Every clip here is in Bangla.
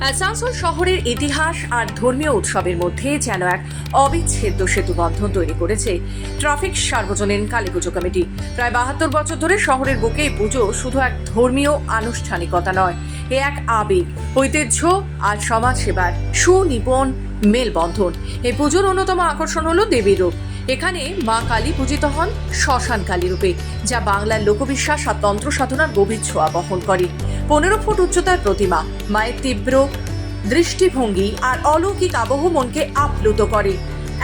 আসানসোল শহরের ইতিহাস আর ধর্মীয় উৎসবের মধ্যে যেন এক অবিচ্ছেদ্য সেতু বন্ধন তৈরি করেছে ট্রাফিক সার্বজনীন কালী পুজো কমিটি। প্রায় বাহাত্তর বছর ধরে শহরের বুকে এই পুজো শুধু এক ধর্মীয় আনুষ্ঠানিকতা নয়, এ এক আবেগ, ঐতিহ্য আর সমাজসেবার সুনিপুণ মেলবন্ধন। এই পুজোর অন্যতম আকর্ষণ হল দেবীর রূপ। এখানে মা কালী পূজিত হন শ্মশান কালী রূপে, যা বাংলার লোকবিশ্বাস আর তন্ত্র সাধনার গভীর ছোঁয়া বহন করে। পনেরো ফুট উচ্চতার প্রতিমা মায়ের তীব্র দৃষ্টিভঙ্গি আর অলৌকিক আবহ মনকে আপ্লুত করে।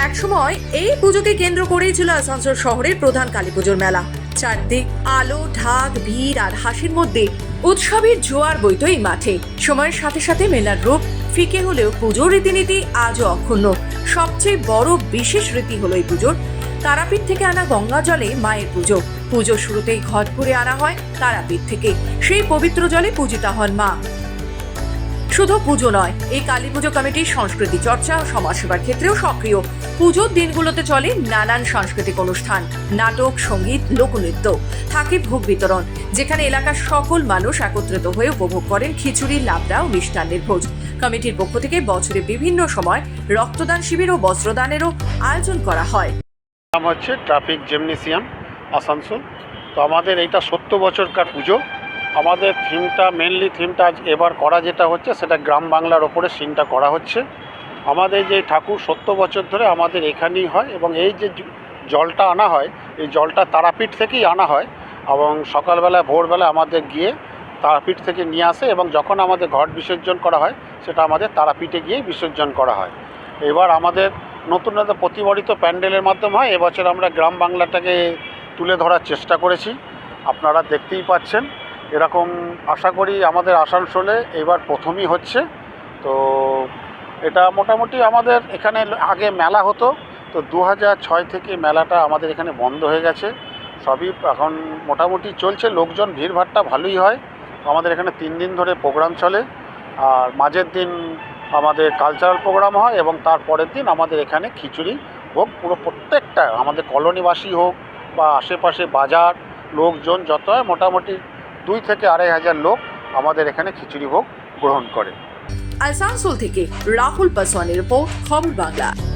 একসময় এই পুজোকে কেন্দ্র করেই ছিল আসানসোল শহরের প্রধান কালী পুজোর মেলা। চারদিক আলো, ঢাক, ভিড় আর হাসির মধ্যে উৎসবের জোয়ার বইত এই মাঠে। সময়ের সাথে সাথে মেলার রূপ ফিকে হলেও পুজোর রীতিনীতি আজও অক্ষুণ্ণ। সবচেয়ে বড় বিশেষ রীতি হলো এই পুজোর। তারাপীঠ থেকে আনা গঙ্গা জলে মায়ের পুজো। পুজোর শুরুতেই ঘট করে আনা হয় তারাপীঠ থেকে। সেই পবিত্র জলে পূজিতা হন মা। শুধু পুজো নয়, এই কালী পুজো কমিটির সংস্কৃতি চর্চা ও সমাজসেবার ক্ষেত্রেও সক্রিয়। পুজোর দিনগুলোতে চলে নানান সাংস্কৃতিক অনুষ্ঠান, নাটক, সংগীত, লোকনৃত্য। থাকে ভোগ বিতরণ, যেখানে এলাকার সকল মানুষ একত্রিত হয়ে উপভোগ করেন খিচুড়ি, লাবড়া ও মিষ্টান্নের ভোজ। কমিটির পক্ষ থেকে বছরে বিভিন্ন সময় রক্তদান শিবির ও বস্ত্রদানেরও আয়োজন করা হয়। নাম হচ্ছে ট্রাফিক জেমনেসিয়াম, আসানসোল। তো আমাদের এইটা সত্তর বছরকার পুজো। আমাদের থিমটা মেনলি থিমটা আজ এবার করা যেটা হচ্ছে, সেটা গ্রাম বাংলার ওপরে সিনটা করা হচ্ছে। আমাদের যে ঠাকুর সত্তর বছর ধরে আমাদের এখানেই হয় এবং এই যে জলটা আনা হয়, এই জলটা তারাপীঠ থেকেই আনা হয় এবং সকালবেলা, ভোরবেলা আমাদের গিয়ে তারাপীঠ থেকে নিয়ে আসে এবং যখন আমাদের ঘট বিসর্জন করা হয় সেটা আমাদের তারাপীঠে গিয়েই বিসর্জন করা হয়। এবার আমাদের নতুন নতুন প্রতিবারিত প্যান্ডেলের মাধ্যমে হয়, এবছর আমরা গ্রাম বাংলাটাকে তুলে ধরার চেষ্টা করেছি। আপনারা দেখতেই পাচ্ছেন, এরকম আশা করি আমাদের আসানসোলে এবার প্রথমই হচ্ছে। তো এটা মোটামুটি আমাদের এখানে আগে মেলা হতো, তো দু ছয় থেকে মেলাটা আমাদের এখানে বন্ধ হয়ে গেছে। সবই এখন মোটামুটি চলছে, লোকজন ভিড়ভাড়টা ভালোই হয়। আমাদের এখানে তিন দিন ধরে প্রোগ্রাম চলে। আর মাঝের দিন আমাদের কালচারাল প্রোগ্রাম হয় এবং তার পরের দিন আমাদের এখানে খিচুড়ি হোক পুরো প্রত্যেকটা, আমাদের কলোনিবাসী হোক বা আশেপাশে বাজার লোকজন যত হয় মোটামুটি দুই থেকে আড়াই হাজার লোক আমাদের এখানে খিচুড়ি ভোগ গ্রহণ করে। আসানসোল থেকে রাহুল পাসওয়ানের রিপোর্ট, খবর বাংলা।